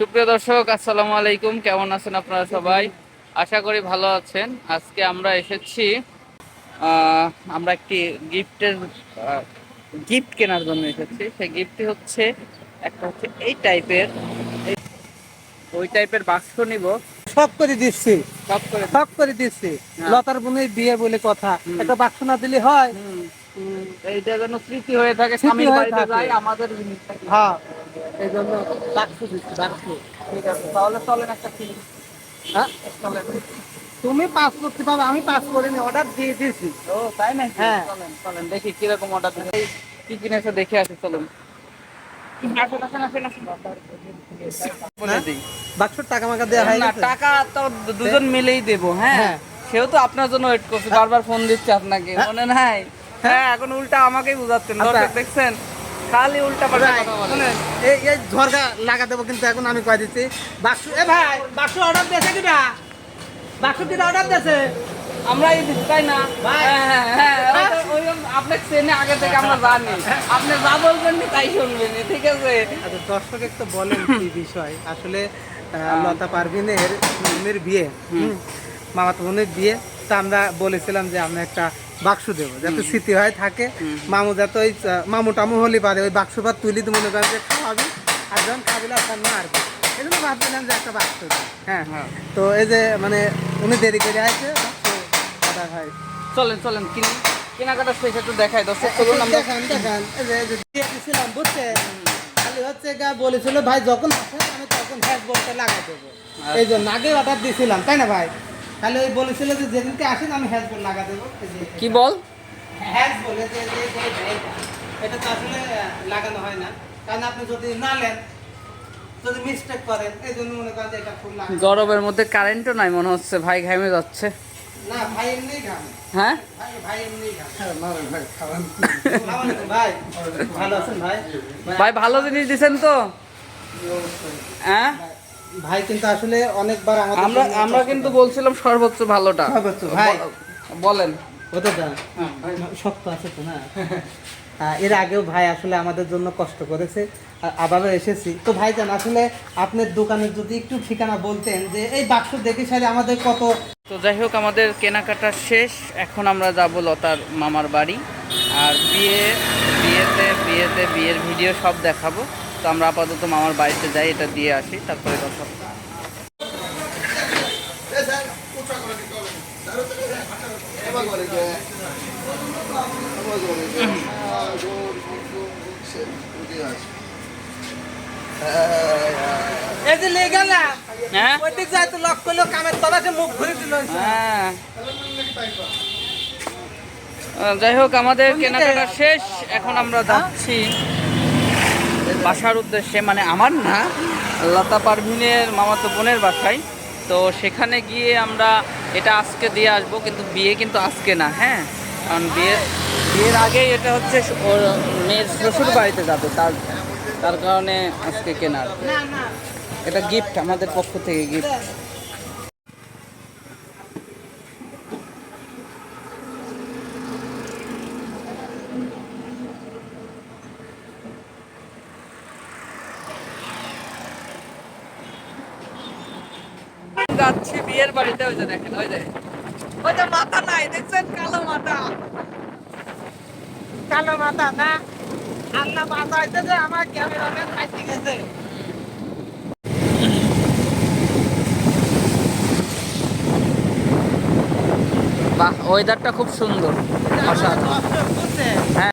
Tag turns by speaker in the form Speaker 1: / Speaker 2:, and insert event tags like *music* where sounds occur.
Speaker 1: সুপ্রিয় দর্শক আসসালামু আলাইকুম। কেমন আছেন আপনারা সবাই? আশা করি ভালো আছেন। আজকে আমরা এসেছি আমরা একটি গিফটের গিফট কেনার জন্য এসেছি। সেই গিফটটি হচ্ছে একটা হচ্ছে এই টাইপের। ওই টাইপের বাক্স নিব।
Speaker 2: সব করে দিচ্ছি।
Speaker 1: সব করে
Speaker 2: সব করে দিচ্ছি।
Speaker 1: হ্যাঁ।
Speaker 2: লতার বোনের বিয়ে বলে কথা। একটা বাক্স না দিলে হয়।
Speaker 1: এইটা যেন স্মৃতি হয়ে থাকে স্বামীর বাড়িতে যাই আমাদের
Speaker 2: হ্যাঁ। এই জন্য বাক্স দিচ্ছি বাক্স।
Speaker 1: ঠিক আছে তাহলে চলেন একটা কিনি
Speaker 2: হ্যাঁ?
Speaker 1: চলেন
Speaker 2: তুমি পাস করতে পারো আমি পাস করিনি অর্ডার দিয়ে দিয়েছি।
Speaker 1: ও তাই নাকি?
Speaker 2: হ্যাঁ।
Speaker 1: চলেন চলেন দেখি কীরকম অর্ডার দিতে কি কিনেছে দেখে আসি চলুন।
Speaker 2: বাক্সর টাকা মাকা দেওয়া হয়
Speaker 1: না টাকা তো দুজন মিলেই দেবো হ্যাঁ?
Speaker 2: হ্যাঁ।
Speaker 1: সেও তো আপনার জন্য ওয়েট করছে বারবার ফোন দিচ্ছে আপনাকে
Speaker 2: হ্যাঁ।
Speaker 1: মনে নাই? হ্যাঁ। এখন উল্টা আমাকেই বুঝাচ্ছেন
Speaker 2: আচ্ছা।
Speaker 1: দর্শক দেখছেন? খালি উল্টা পাল্টা
Speaker 2: শুনেন এই লাগা দেবো কিন্তু এখন আমি কয়ে দিচ্ছি। বাক্স এ ভাই বাক্স অর্ডার দিয়েছে কিনা? বাক্স কিনা অর্ডার দিয়েছে?
Speaker 1: আমরা এই দিচ্ছি, তাই না। হ্যাঁ হ্যাঁ হ্যাঁ আগে থেকে আমরা জানি। আপনি যা বলবেন নি তাই শুনবেন ঠিক আছে?
Speaker 2: আচ্ছা দর্শক একটু বলেন কি বিষয়? আসলে লতা পারভিনের বিয়ে। মামাতো বোনের বিয়ে। তা আমরা বলেছিলাম যে আমরা একটা বাক্স দেবো যাতে স্মৃতি হয় থাকে। মামু যাতে ওই মামু টামু হলে পারে ওই বাক্স ভাত তুলি তো মনে করেন যে খাওয়াবি আর যখন খাবিলে আপনার মারবে। এই জন্য ভাবছিলাম যে একটা বাক্স হ্যাঁ?
Speaker 1: হ্যাঁ।
Speaker 2: তো এই যে মানে উনি দেরি করে আসছে বাক্স হয়
Speaker 1: চলেন চলেন কিনি কেনাকাটা শেষ একটু দেখাই দর্শক চলুন আমরা
Speaker 2: দেখান দেখান। এই যে দিয়ে দিছিলাম বুঝছে? খালি হচ্ছে গা বলেছিল ভাই যখন আসেন আমি তখন হ্যাশ বলতে লাগাই দেবো। এই জন্য আগে অর্ডার দিয়েছিলাম তাই না ভাই? খালি ওই বলেছিল যে যেদিনকে আসেন আমি হ্যাশ বল লাগা দেবো।
Speaker 1: কি বল?
Speaker 2: হ্যাশ বলে যে এটা। তো আসলে লাগানো হয় না। কারণ আপনি যদি না নেন যদি মিস্টেক করেন এই জন্য মনে করেন যে এটা ফুল লাগে
Speaker 1: গরমের মধ্যে কারেন্টও নাই মনে হচ্ছে ভাই ঘামে যাচ্ছে।
Speaker 2: না ভাই এমনি ঘাম।
Speaker 1: হ্যাঁ?
Speaker 2: ভাই ভাই এমনি ঘাম। ভাই ভালো আছেন ভাই?
Speaker 1: ভাই ভালো জিনিস দিছেন তো? হ্যাঁ?
Speaker 2: ভাই কিন্তু আসলে অনেকবার আমাদের
Speaker 1: আমরা আমরা কিন্তু বলছিলাম সর্বোচ্চ ভালোটা।
Speaker 2: সর্বোচ্চ, ভাই।
Speaker 1: বলেন।
Speaker 2: হতে শক্ত আছে তো না? *laughs* এর আগেও ভাই আসলে আমাদের জন্য কষ্ট করেছে আবারও এসেছি। তো ভাই জান আসলে আপনার দোকানের যদি একটু ঠিকানা বলতেন যে এই বাক্স দেখে সারে আমাদের কত
Speaker 1: তো যাই হোক আমাদের কেনাকাটা শেষ। এখন আমরা যাব লতার মামার বাড়ি। আর বিয়ে বিয়েতে বিয়েতে বিয়ের ভিডিও সব দেখাবো। তো আমরা আপাতত মামার বাড়িতে যাই এটা দিয়ে আসি তারপরে কথা হ্যাঁ? হ্যাঁ। যাই হোক আমাদের কেনাকাটা শেষ এখন আমরা যাচ্ছি। বাসার উদ্দেশ্যে মানে আমার না লতা পারভিনের মামাতো বোনের বাসায়। তো সেখানে গিয়ে আমরা এটা আজকে দিয়ে আসব কিন্তু বিয়ে কিন্তু আজকে না হ্যাঁ? কারণ বিয়ে বিয়ের আগেই এটা হচ্ছে ওর মেয়ের শ্বশুর বাড়িতে যাবে তার তার কারণে আজকে কেনার এটা গিফট আমাদের পক্ষ থেকে গিফট যাচ্ছি বিয়ের বাড়িতে ওই যে দেখেন ওই যে। ওই যে মাথা নাই দেখছেন? কালো মাথা।
Speaker 2: কালো মাথা না? আল্লাহ মাথা হইতে যে আমার ক্যামেরাম্যান খাইতে গেছে।
Speaker 1: বাহ ওয়েদারটা খুব সুন্দর। অসাধারণ। হ্যাঁ।